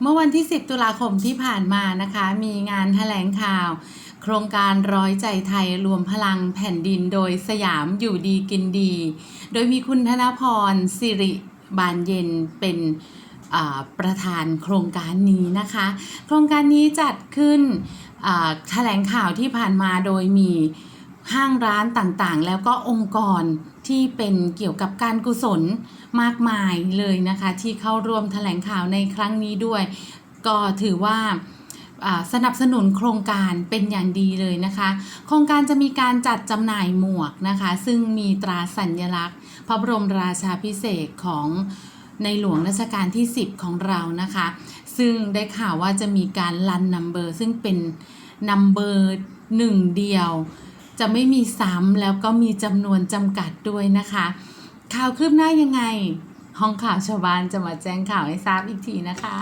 เมื่อวันที่ 10 ตุลาคมที่ผ่านมานะคะ มีงานแถลงข่าว โครงการร้อยใจไทยรวมพลังแผ่นดินโดยสยามอยู่ดีกินดี โดยมีคุณธนพรสิริบานเย็นเป็นประธานโครงการนี้นะคะ โครงการนี้จัดขึ้นแถลงข่าวที่ผ่านมาโดยมี ห้างร้านต่างๆ แล้วก็องค์กรที่เป็นเกี่ยวกับการกุศลมากมายเลยนะคะ ที่เข้าร่วมแถลงข่าวในครั้งนี้ด้วย ก็ถือว่าสนับสนุนโครงการเป็นอย่างดีเลยนะคะ โครงการจะมีการจัดจำหน่ายหมวกนะคะ ซึ่งมีตราสัญลักษณ์ พระบรมราชาพิเศษของในหลวงรัชกาลที่ 10 ของเรานะคะ ซึ่งได้ข่าวว่าจะมีการลันนัมเบอร์ซึ่งเป็นนัมเบอร์หนึ่งเดียว จะไม่มีซ้ำแล้วก็มีจำนวนจำกัดด้วยนะคะ ข่าวคืบหน้ายังไง ห้องข่าวชาวบ้านจะมาแจ้งข่าวให้ทราบอีกทีนะคะ